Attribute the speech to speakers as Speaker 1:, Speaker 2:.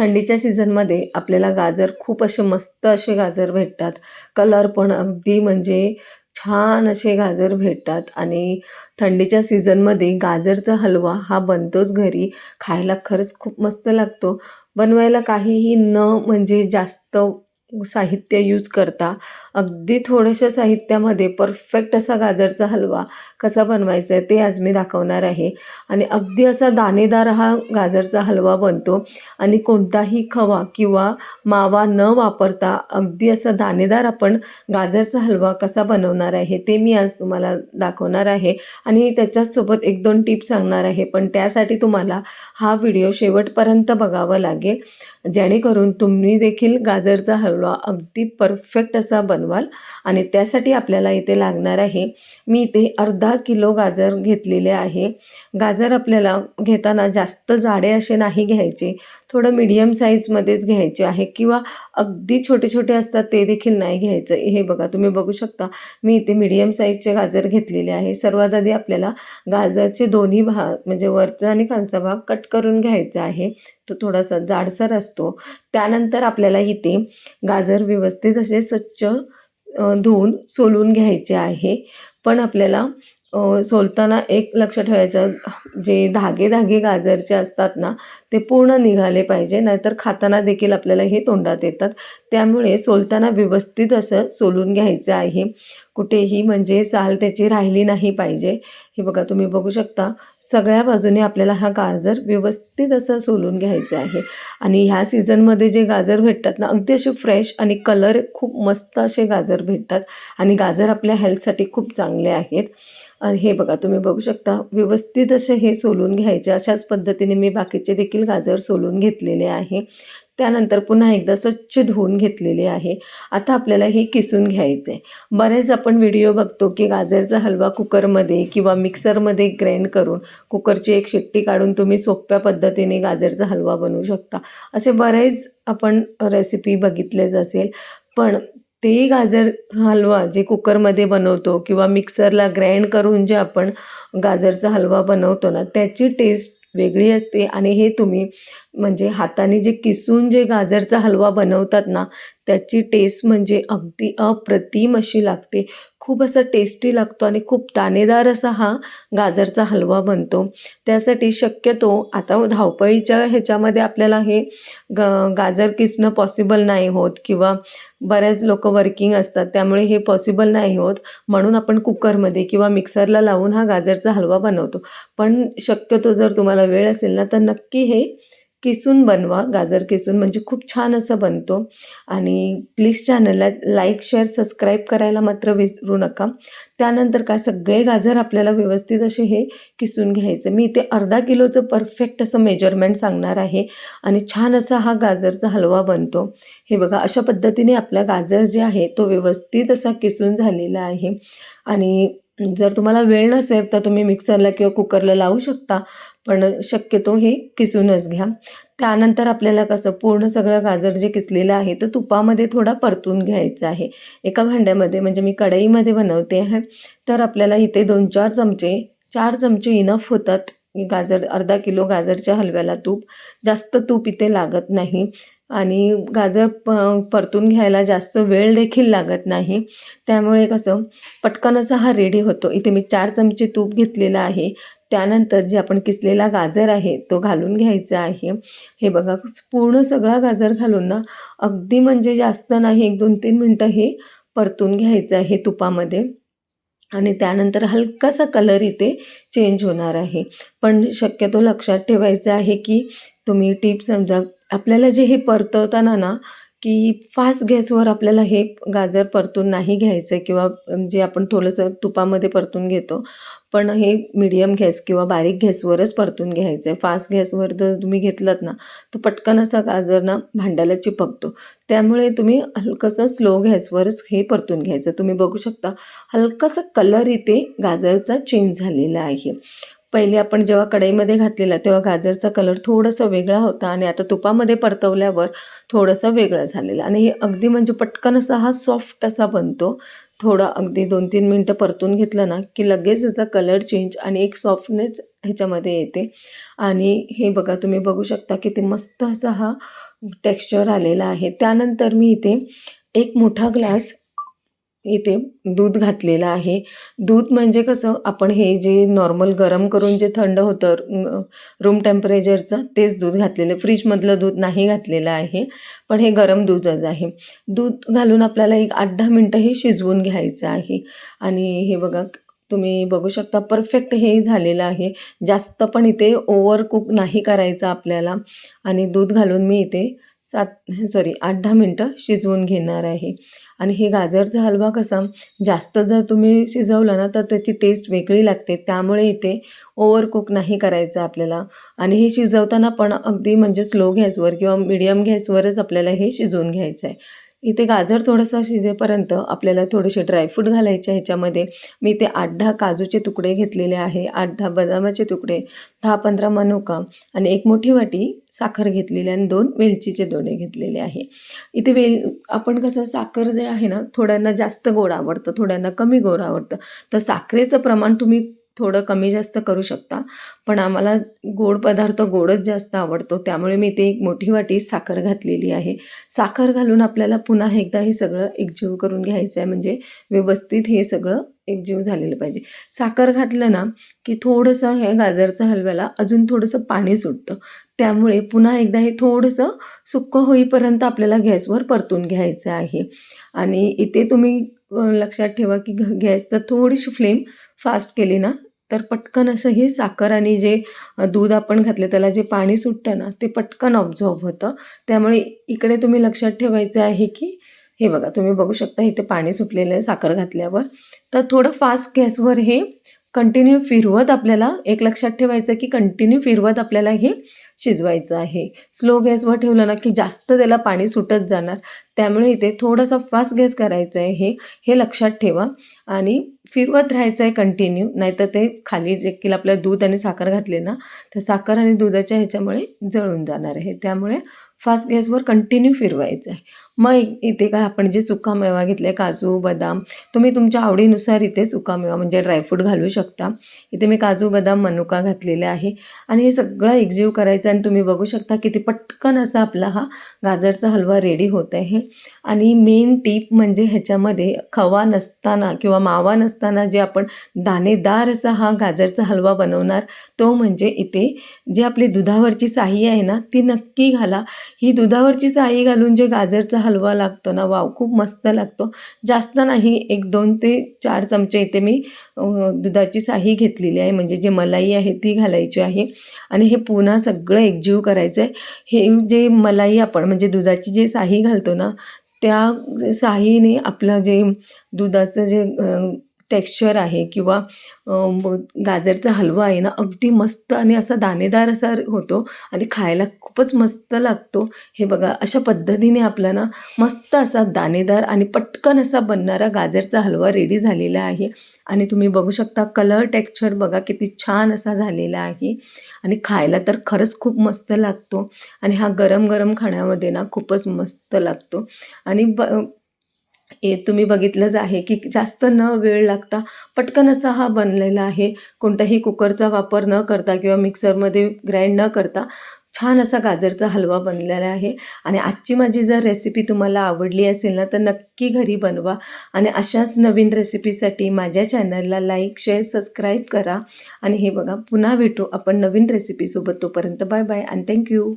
Speaker 1: थंडीच्या सीझनमध्ये आपल्याला गाजर खूप असे मस्त असे गाजर भेटतात. कलर पण अगदी म्हणजे छान असे गाजर भेटतात आणि थंडीच्या सीझनमध्ये गाजरचा हलवा हा बनतोच घरी. खायला खरंच खूप मस्त लागतो. बनवायला काहीही न म्हणजे जास्त साहित्य यूज करता. अगदी थोड्याशा साहित्यामध्ये परफेक्ट असा गाजरचा हलवा कसा बनवायचा आहे ते आज मी दाखवणार आहे. आणि अगदी असा दाणेदार हा गाजरचा हलवा बनतो. आणि कोणताही खवा किंवा मावा न वापरता अगदी असा दाणेदार आपण गाजरचा हलवा कसा बनवणार आहे ते मी आज तुम्हाला दाखवणार आहे. आणि त्याच्याचसोबत एक दोन टिप्स सांगणार आहे. पण त्यासाठी तुम्हाला हा व्हिडिओ शेवटपर्यंत बघावा लागेल. जेणेकरून तुम्ही देखील गाजरचा हलवा अगदी परफेक्ट असा बनवाल. आणि त्यासाठी आपल्याला इथे लागणार आहे मी इथे अर्धा किलो गाजर घेतलेले आहे. गाजर आपल्याला घेताना जास्त जाडे असे नाही घ्यायचे थोडं मीडियम साईजमध्येच घ्यायचे आहे किंवा अगदी छोटे छोटे असतात ते देखील नाही घ्यायचं. हे बघा तुम्ही बघू शकता मी इथे मीडियम साईजचे गाजर घेतलेले आहे. सर्वात आधी आपल्याला गाजरचे दोन्ही भाग म्हणजे वरचा आणि खालचा भाग कट करून घ्यायचा आहे. तो थोडासा जाडसर असतो. त्यानंतर आपल्याला इथे गाजर व्यवस्थित असे स्वच्छ धुवून सोलून घ्यायचे आहे. पण आपल्याला सोलताना एक लक्ष ठेवायचं जे धागे धागे गाजरचे असतात ना ते पूर्ण निघाले पाहिजे. नाहीतर खाताना देखील आपल्याला हे तोंडात येतात. त्यामुळे सोलताना व्यवस्थित असं सोलून घ्यायचं आहे. कुठेही म्हणजे साल त्याची राहिली नाही पाहिजे. हे बघा तुम्ही बघू शकता सगळ्या बाजूने आपल्याला हा गाजर व्यवस्थित असं सोलून घ्यायचं आहे. आणि ह्या सीझनमध्ये जे गाजर भेटतात ना अगदी असे फ्रेश आणि कलर खूप मस्त असे गाजर भेटतात. आणि गाजर आपल्या हेल्थसाठी खूप चांगले आहेत. आणि हे बघा तुम्ही बघू शकता व्यवस्थित असे हे सोलून घ्यायचे. अशाच पद्धतीने मी बाकीचे देखील गाजर सोलून घेतलेले आहे. त्यानंतर पुन्हा एकदा स्वच्छ धुवून घेतलेले आहे. आता आपल्याला हे किसून घ्यायचं आहे बरेच आपण व्हिडिओ बघतो की गाजरचा हलवा कुकरमध्ये किंवा मिक्सरमध्ये ग्राइंड करून कुकरची एक शिट्टी काढून तुम्ही सोप्या पद्धतीने गाजरचा हलवा बनवू शकता. असे बरेच आपण रेसिपी बघितलेच असेल. पण ते गाजर हलवा जे कुकरमध्ये बनवतो किंवा मिक्सरला ग्राइंड करून जे आपण गाजरचा हलवा बनवतो ना त्याची टेस्ट वेगळी असते. आणि हे तुम्ही म्हणजे हाताने जे किसून जे गाजरचा हलवा बनवतात ना त्याची टेस्ट म्हणजे अगदी अप्रतिम अशी लागते. खूप असा टेस्टी लागतो आणि खूप दाणेदार असा हा गाजरचा हलवा बनतो. त्यासाठी शक्यतो आता धावपळीच्या ह्याच्यामध्ये आपल्याला हे ग गाजर किसणं पॉसिबल नाही होत किंवा बऱ्याच लोक वर्किंग असतात त्यामुळे हे पॉसिबल नाही होत. म्हणून आपण कुकरमध्ये किंवा मिक्सरला लावून हा गाजरचा हलवा बनवतो. पण शक्यतो जर तुम्हाला वेळ असेल ना तर नक्की हे किसून बनवा गाजर किसून म्हणजे खूप छान असं बनतो. आणि प्लीज चॅनलला लाईक शेअर सबस्क्राईब करायला मात्र विसरू नका. त्यानंतर काय सगळे गाजर आपल्याला व्यवस्थित असे हे किसून घ्यायचं. मी इथे अर्धा किलोचं परफेक्ट असं मेजरमेंट सांगणार आहे. आणि छान असा हा गाजरचा हलवा बनतो. हे बघा अशा पद्धतीने आपला गाजर जे आहे तो व्यवस्थित असा किसून झालेला आहे. आणि जर तुम्हाला वेळ नसेल तर तुम्ही मिक्सरला किंवा कुकरला लावू शकता पण शक्यतो हे किसूनच घ्या. त्यानंतर आपल्याला कसं पूर्ण सगळं गाजर जे किसलेलं आहे तर तुपामध्ये थोडा परतून घ्यायचं आहे. एका भांड्यामध्ये म्हणजे मी कढईमध्ये बनवते आहे तर आपल्याला इथे दोन चार चमचे चार चमचे इनफ होतात. गाजर अर्धा किलो गाजरच्या हलव्याला तूप. जास्त तूप इथे लागत नाही. आणि गाजर प परतून घ्यायला जास्त वेळ देखील लागत नाही. त्यामुळे कसं पटकन असा हा रेडी होतो. इथे मी चार चमचे तूप घेतलेलं आहे. त्यानंतर जे आपण किसलेला गाजर आहे तो घालून घ्यायचा आहे. हे बघा पूर्ण सगळा गाजर घालून ना अगदी म्हणजे जास्त नाही एक दोन तीन मिनटं हे परतून घ्यायचं आहे तुपामध्ये. आणि त्यानंतर हलकासा कलर इथे चेंज होणार आहे. पण शक्यतो लक्षात ठेवायचं आहे की तुम्ही टीप समजा. आपल्याला जे हे परतवताना ना की फास्ट गॅसवर आपल्याला हे गाजर परतून नाही घ्यायचं आहे किंवा जे आपण थोडंसं तुपामध्ये परतून घेतो पण हे मिडियम गॅस किंवा बारीक गॅसवरच परतून घ्यायचं आहे फास्ट गॅसवर जर तुम्ही घेतलात ना तर पटकन असा गाजर ना भांड्याला चिपकतो. त्यामुळे तुम्ही हलकंसं स्लो गॅसवरच हे परतून घ्यायचं. तुम्ही बघू शकता हलकंसं कलर इथे गाजरचा चेंज झालेला आहे. पहिले आपण जेव्हा कढईमध्ये घातलेला तेव्हा गाजरचा कलर थोडासा वेगळा होता आणि आता तुपामध्ये परतवल्यावर थोडंसं वेगळं झालेलं. आणि हे अगदी म्हणजे पटकन असा हा सॉफ्ट असा बनतो. थोडा अगदी दोन तीन मिनटं परतून घेतलं ना की लगेच याचा कलर चेंज आणि एक सॉफ्टनेस ह्याच्यामध्ये येते. आणि हे बघा तुम्ही बघू शकता की ते मस्त असा हा टेक्स्चर आलेला आहे. त्यानंतर मी इथे एक मोठा ग्लास इथे दूध घातलेलं आहे. दूध म्हणजे कसं आपण हे जे नॉर्मल गरम करून जे थंड होतं रूम टेम्परेचरचं तेच दूध घातलेलं. फ्रीजमधलं दूध नाही घातलेलं आहे पण हे गरम दूधच आहे. दूध घालून आपल्याला एक आठ दहा मिनटं हे शिजवून घ्यायचं आहे. आणि हे बघा तुम्ही बघू शकता परफेक्ट हे झालेलं आहे. जास्त पण इथे ओव्हर कुक नाही करायचं आपल्याला. आणि दूध घालून मी इथे सात सॉरी आठ दहा मिनटं शिजवून घेणार आहे. आणि हे गाजरचा हलवा कसा जास्त जर तुम्ही शिजवला ना तर त्याची टेस्ट वेगळी लागते. त्यामुळे इथे ओव्हर कुक नाही करायचं आपल्याला. आणि हे शिजवताना पण अगदी म्हणजे स्लो गॅसवर किंवा मिडियम गॅसवरच आपल्याला हे शिजवून घ्यायचं आहे इथे गाजर थोडंसं शिजेपर्यंत आपल्याला थोडेसे ड्रायफ्रूट घालायचे ह्याच्यामध्ये मी ते आठ दहा काजूचे तुकडे घेतलेले आहे. आठ दहा बदामाचे तुकडे दहा पंधरा मनुका आणि एक मोठी वाटी साखर घेतलेली आणि दोन वेलचीचे दोडे घेतलेले आहे. इथे वेल आपण कसं साखर जे आहे ना थोड्यांना जास्त गोड आवडतं थोड्यांना कमी गोड आवडतं. तर साखरेचं प्रमाण तुम्ही थोडं कमी जास्त करू शकता. पण आम्हाला गोड पदार्थ गोडच जास्त आवडतो. त्यामुळे मी ते एक मोठी वाटी साखर घातलेली आहे. साखर घालून आपल्याला पुन्हा एकदा हे सगळं एकजीव करून घ्यायचं आहे. म्हणजे व्यवस्थित हे सगळं एकजीव झालेलं पाहिजे. साखर घातलं ना की थोडंसं हे गाजरचं हलव्याला अजून थोडंसं पाणी सुटतं. त्यामुळे पुन्हा एकदा हे थोडंसं सुक्कं होईपर्यंत आपल्याला गॅसवर परतून घ्यायचं आहे. आणि इथे तुम्ही लक्षात ठेवा की घ गॅसचं थोडीशी फ्लेम फास्ट केली ना तर पटकन असं हे साखर आणि जे दूध आपण घातले त्याला जे पाणी सुटतं ना ते पटकन ऑब्झॉर्ब होतं. त्यामुळे इकडे तुम्ही लक्षात ठेवायचं आहे की हे बघा तुम्ही बघू शकता इथे पाणी सुटलेलं आहे साखर घातल्यावर. तर थोडं फास्ट गॅसवर हे कंटिन्यू फिरवत आपल्याला एक लक्षात ठेवायचं की कंटिन्यू फिरवत आपल्याला हे शिजवायचं आहे. स्लो गॅसवर ठेवलं ना की जास्त त्याला पाणी सुटत जाणार. त्यामुळे इथे थोडासा फास्ट गॅस करायचं आहे हे हे लक्षात ठेवा. आणि फिरवत राहायचं आहे कंटिन्यू नाहीतर ते खाली देखील आपलं दूध आणि साखर घातले ना तर साखर आणि दुधाच्या ह्याच्यामुळे जळून जाणार आहे. त्यामुळे फास्ट गॅसवर कंटिन्यू फिरवायचं आहे मग इथे काय आपण जे सुकामेवा घेतले काजू बदाम तुम्ही तुमच्या आवडीनुसार इथे सुकामेवा म्हणजे ड्रायफ्रूट घालू शकता. इथे मी काजू बदाम मनुका घातलेले आहे. आणि हे सगळं एकजीव करायचं आणि तुम्ही बघू शकता किती पटकन असा आपला हा गाजरचा हलवा रेडी होत आहे. आणि मेन टीप म्हणजे ह्याच्यामध्ये खवा नसताना किंवा मावा नसताना जे आपण दाणेदार असा हा गाजरचा हलवा बनवणार तो म्हणजे इथे जी आपली दुधावरची साही आहे ना ती नक्की घाला. ही दुधावरची साई घालून जे गाजरचा हलवा लागतो ना वाव खूप मस्त लागतो. जास्त नाही एक दोन ते चार चमचे इथे मी दुधाची साही घेतलेली आहे. म्हणजे जे मलाई आहे ती घालायची आहे. आणि हे पुन्हा सगळं एकजीव करायचं आहे हे जे मलाई आपण म्हणजे दुधाची जे साही घालतो ना त्या साहीने आपलं जे दुधाचं जे टेक्स्चर आहे किंवा गाजरचा हलवा आहे ना अगदी मस्त आणि असा दाणेदार असा होतो आणि खायला खूपच मस्त लागतो. हे बघा अशा पद्धतीने आपला ना मस्त असा दाणेदार आणि पटकन असा बनणारा गाजरचा हलवा रेडी झालेला आहे. आणि तुम्ही बघू शकता कलर टेक्स्चर बघा किती छान असा झालेला आहे. आणि खायला तर खरंच खूप मस्त लागतो. आणि हा गरम गरम खाण्यामध्ये ना खूपच मस्त लागतो. आणि ब हे तुम्ही बघितलंच आहे की जास्त न वेळ लागता पटकन असा हा बनलेला आहे. कोणताही कुकरचा वापर न करता किंवा मिक्सरमध्ये ग्राइंड न करता छान असा गाजरचा हलवा बनलेला आहे. आणि आजची माझी जर रेसिपी तुम्हाला आवडली असेल ना तर नक्की घरी बनवा. आणि अशाच नवीन रेसिपीसाठी माझ्या चॅनलला लाईक शेअर सबस्क्राईब करा. आणि हे बघा पुन्हा भेटू आपण नवीन रेसिपीसोबत तोपर्यंत बाय बाय आणि थँक्यू